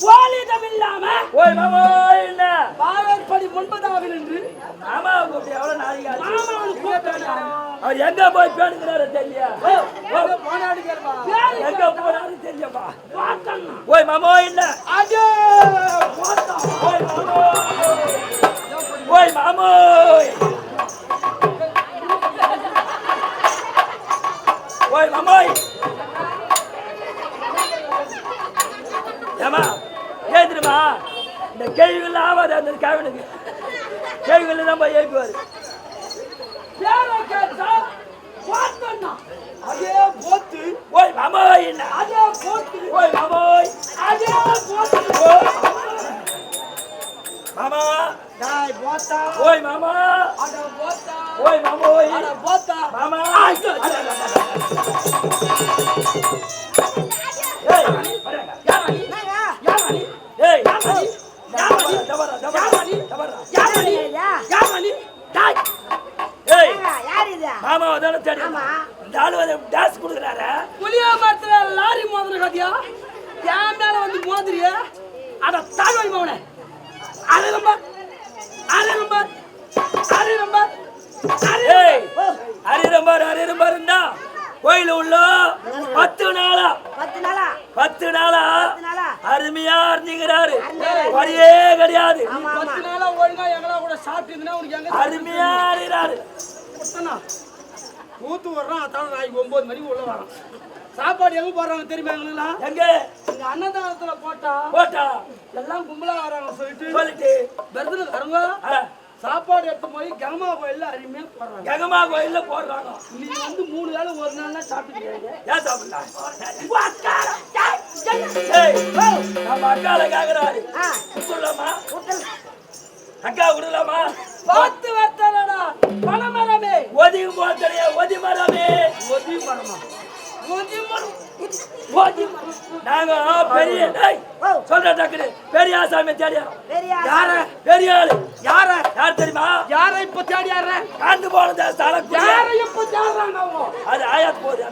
வாலிதம் இல்லாம ஓய் மாமா என்ன பாரற்படி முன்பதாக நின்று மாமா எவ்வளவு நாளைக்கு அவர் எங்க போய் பேணுங்கிறாரு தெரியல எங்க போனாரு தெரியப்பா ஓய் மாமா இல்ல ஓய் மாமா ஓய் மாமா ஓய் மாமாய் ஏமா ஏன் தெரியுமா இந்த கேள்விகள் ஆகாது அந்த கேவனுக்கு கேள்விகள் தான் போய் எழுப்புவாரு பேரை கேட்டா பார்த்தா அதே போத்து ஓய் மாமாய் என்ன அதே போத்து ஓய் மாமாய் அதே போத்து ஓய் மாமா டாய் போத்தா ஓய் மாமா அட போத்தா ஓய் மாமோய் அட போத்தா மாமா ஐயோ, அட, அட, அட, அட. ஏய், வரேங்க. யாரா நீ யாரா நீ ஏய், யாரா நீ யாரா நீ தவறா, தவறா, யாரா நீ தவறா. யாரா நீ யாரா நீ டாய் ஏய், யார் இது மாமாவை தானே தேடி ஆமா. இந்த ஆளு வந்து டான்ஸ் கொடுக்குறாரு புளியா மரத்துல லாரி மோதிர கத்தியா என் மேல வந்து மோதிரிய அட தாழ்வாய் மவனே அரை நம்பர் அரை நம்பர் அரை நம்பர் அரை ஏய் அரிரம்பார் அரிரம்பாருன்னா கோயில் உள்ள? பத்து நாளா? பத்து நாளா? பத்து நாளா? அருமையா அறிஞ்சுக்கிறாரு வழியே கிடையாது. பத்து நாளா ஒழுங்கா எங்களா கூட சாப்பிட்டு உனக்கு எங்க அருமையா அறிகிறாரு ஊத்து வர்றான் அதான் நாளைக்கு ஒன்பது மணிக்கு உள்ள வரான். சாப்பாடு எங்க போடுறாங்க தெரியுமா எங்களுக்குலாம்? எங்க? இங்க அன்னதானத்துல போட்டா போட்டா? எல்லாம் கும்பலா வராங்க சொல்லிட்டு சொல்லிட்டு. விருதுல வரவங்க ஆ, சாப்பாடு எடுத்து போய் கங்கமா கோயில்ல அருமையா போடுறாங்க. கங்கமா கோயில்ல போடுறாங்க. நீ வந்து மூணு வேளை ஒரு நாள் தான் சாப்பிட்டுக்கிறீங்க. ஏன் சாப்பிடலாம் நம்ம அக்கால கேக்குறாரு. விட்டுல அக்கா விடலாமா? பார்த்து வரத்தானடா பணமரமே ஒதுங்கி போத்தலையா ஒதி மரமே. ஒதி மரமா? நாங்க பெரிய சொல்ற டக்குனு பெரிய ஆசாமி தேடியா? யார? பெரிய ஆளு யார? யார் தெரியுமா? யார இப்ப தேடியார காந்து போனத ஸ்தலம் யார இப்ப தேடுறாங்க அவங்க? அது ஆயாத் போகுது.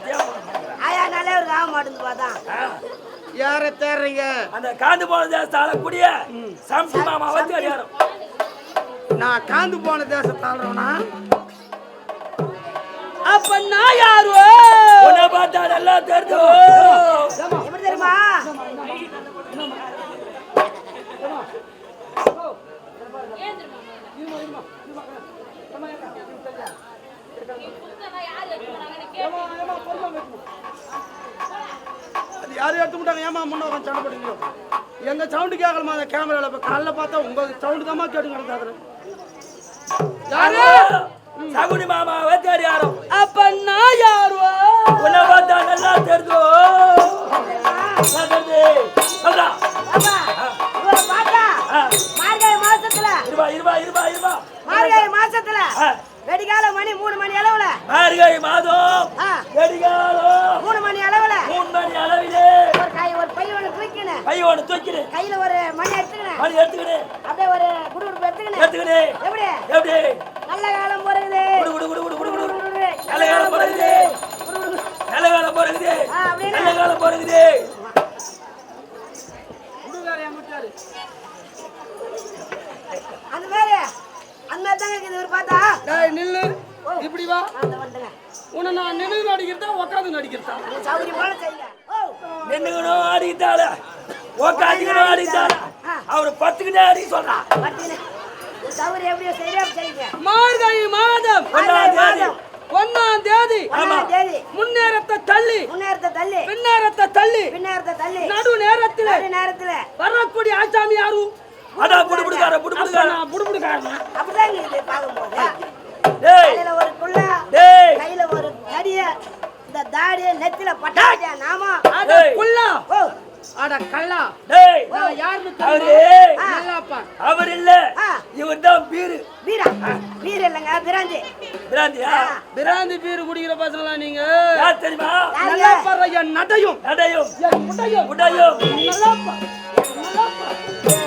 ஆயா நாளே ஒரு ஆக மாட்டேங்குது பார்த்தா ஆ, யார தேடுறீங்க? அந்த காந்து போன தேசத்தால கூடிய சம்சி மாமா வந்து அடியாரம் நான் காந்து போன தேசம் தாழ்றவனா அப்ப நான் யாரு? உன்னை பார்த்தா நல்லா தெரிஞ்சு. தெரியுமா? அது யாரும் எடுத்து விட்டாங்க. ஏமா முன்ன உட்காந்து சண்டை போட்டீங்க எங்க சவுண்டு கேட்கலாமா அந்த கேமரால இப்ப காலைல பார்த்தா உங்க சவுண்டு தான் கேட்டு கிடந்தாரு யாரு? சகுனி மாமா வந்து அடியாரம் அப்ப நான் யாரு? உன்னை பார்த்தா நல்லா தெரிஞ்சு சொல்றா. மார்கழி மாசத்துல. இருபா இருபா இருபா இருபா மார்கழி மாசத்துல. வெடிகால மணி மூணு மணி அளவுல. மார்கழி மாதம். வெடிகாலம். மூணு மணி அளவுல. மூணு மணி அளவிலே. ஒரு கை ஒரு பையனை தூக்கினேன் பையனை தூக்கிடு கையில ஒரு மணி எடுத்துக்கினேன் மணி எடுத்துக்கிடு அப்படியே ஒரு குடுகுடுப்பு எடுத்துக்கினேன் எடுத்துக்கிடு எப்படி? எப்படி? நல்ல காலம் போறது பிறகுது அந்த மாதிரி அந்த மாதிரி தாங்க இருக்குது இவர் பார்த்தா. டேய் நில்லு. இப்படி வா. அந்த வந்துங்க உன்னை நான் நின்று நடிக்கிறதா உட்காந்து நடிக்கிறதா? நீ சௌகரியம் போல செய்யுங்க. ஓ. நின்னுக்கணும் ஆடிக்கிட்டால உக்காந்துக்கணும் ஆடிக்கிட்டால அவர் பத்துக்கிட்டே அடிக்க சொல்றான் சௌகரியம் எப்படியோ சரியா செய்யுங்க மார்கழி மாதம். ஒன்னாம் தேதி. மாதம். ஒன்னாம் தேதி முன்னேறத்தை தள்ளி. முன்னேறத்தை தள்ளி. பின்னேறத்தை தள்ளி. பின்னேறத்தை தள்ளி. நடு நேரத்துல நடு நேரத்துல வரக்கூடிய ஆச்சாமி யாரு? அதான் புடு புடுக்கார புடு அப்ப புடுக்கார நான் புடுபுடுக்காரனா அப்படிதாங்க இது பார்க்கும்போது. டேய். கையில ஒரு குள்ள டேய். கையில ஒரு தடிய இந்த தாடிய நெத்தில பட்டாடியா நாமா? அட. குள்ளா அட கள்ளா டேய் நான் யாருன்னு அவரு இல்ல ஆ. இவர் தான் பீரு. வீரா வீர இல்லைங்க பிராந்தி. பிராந்தியா? பிராந்தி பீர் குடிக்கிற பசங்களா நீங்க? யார் தெரியுமா? நல்லா பாரு என் நடையும். நடையும். என் உடையும் நல்லா பாரு நல்லா பாரு நல்லா பாரு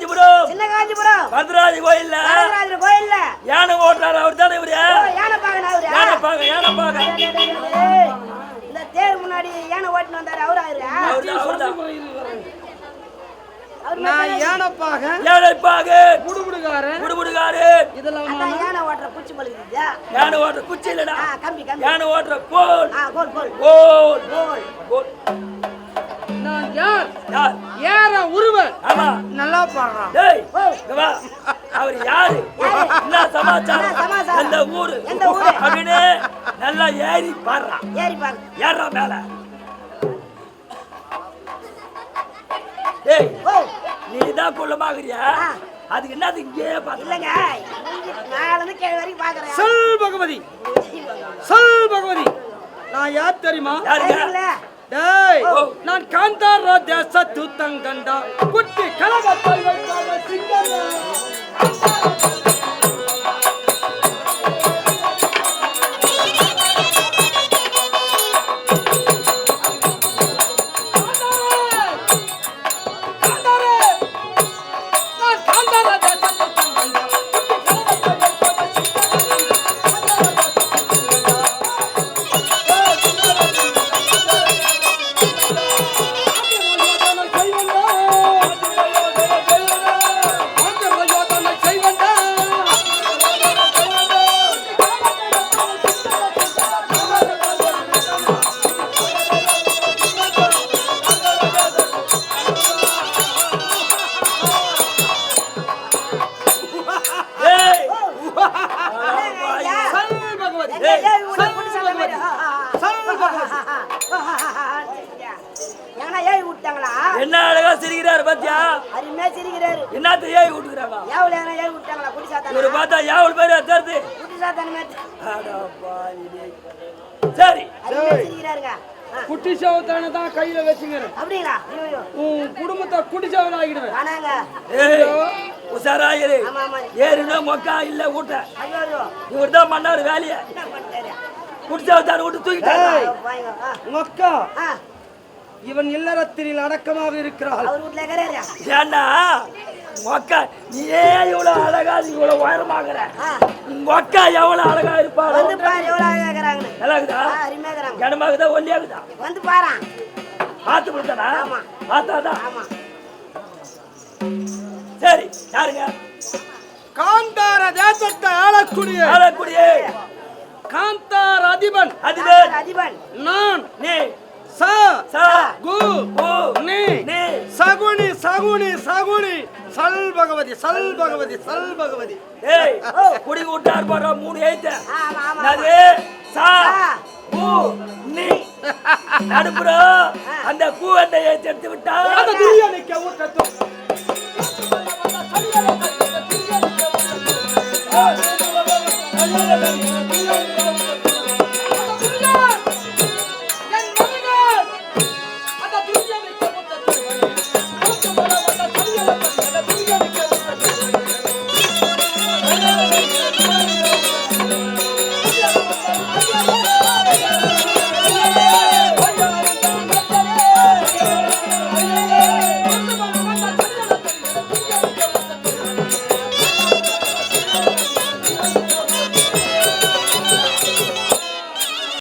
காஞ்சிபுரம். சின்ன காஞ்சிபுரம். பத்ராஜி கோயில்ல. வரதராஜர் கோயில்ல. யானை ஓட்டுறாரு அவர் தானே இவரு? ஓ, யானை பாகன் அவரு. யானை பாக்க யானை பாக்க இந்த தேர் முன்னாடி யானை ஓட்டின்னு வந்தாரு. அவரு அவரு. அவரு நான் ஏனப்பாக யானை பாக குடுகுடுக்காரன் குடுகுடுகாரு. இதெல்லாம் அதான் யானை ஓட்டுற பூச்சி பழுகுது யானை ஓட்டுற குச்சி இல்லடா. கம்பி கம்பி. யானை ஓட்டுற கோல் கோல். கோல். கோல். கோல். நான் யார்? யார் ஏற உருவன் ஆமா. நல்லா பாடுறான் டேய் வா. அவர் யாரு? என்ன சமாச்சாரம்? என்ன? எந்த ஊரு? எந்த ஊரு? அப்படின்னு நல்லா ஏறி பாடுறான் ஏறி பாக்க ஏறா மேல. டேய் நீ தான் குள்ளமாகறியா. அதுக்கு என்னது இங்கே இல்லங்க. இருந்து கீழ வரைக்கும் பாக்குறேன். சொல் பகவதி. சொல் பகவதி. நான் யார் தெரியுமா. டேய். நான் காந்தாரா தேசத்து தங்கண்டா குட்டி கலவத்தை வைக்காத சிங்கமே என்ன அழகா சிரிக்கிறாரு பாத்தியா அருமையா சிரிக்கிறாரு என்னத்த ஏய் விட்டுக்கிறாங்க ஏவல எங்கனா ஏழு விட்டாங்களா குடி இவரு சாத்தானா பார்த்தா யாவல் பேரு தருது குடி சாத்தான டேய். சரி சிரிக்கிறாருங்க குட்டி சவத்தான தான் கையில வச்சுக்கிறேன் அப்படிங்களா உன் குடும்பத்தை குட்டி சவன் ஆகிடுவேன் ஏய் உசாராயிரு ஏறுனா மொக்கா இல்ல ஊட்ட. இவர் தான் பண்ணாரு வேலைய. பண்ணிட்டாரு குடிச்சவத்தாரு விட்டு தூக்கிட்டாரு. ஆ. இவன் இல்லறத்தில் அடக்கமாக இருக்கிறாள். ஏன்னா மொக்கா நீ ஏன் இவ்வளவு அழகா நீ இவ்வளவு உயரமாகற? அக்கா எவ்வளவு அழகா இருப்பாளோ? வந்து பாரு எவ்வளவு அழகா இருக்கிறாங்கன்னு நல்லா இருக்குதா ஆ அருமையா இருக்கிறாங்க கனமாகுதா ஒல்லியாகுதா? வந்து பாரா பார்த்து கொடுத்தானா? ஆமா. பார்த்தாதான் ஆமா. சரி யாருங்க? காந்தார தேசத்தை ஆளக்கூடிய ஆளக்கூடிய காந்தார் அதிபன். அதிபர் அதிபன். நான். நீ. ச. சா. கு. ஓ நீ. நீ. சகுனி சகுனி சகுனி. சல் பகவதி சல் பகவதி சல் பகவதி. ஏய் குடி விட்டார் போடுற மூணு ஆமா நது சா. பூ நீ. நடுப்புற. அந்த பூ அந்த எழுத்து எடுத்து விட்டா.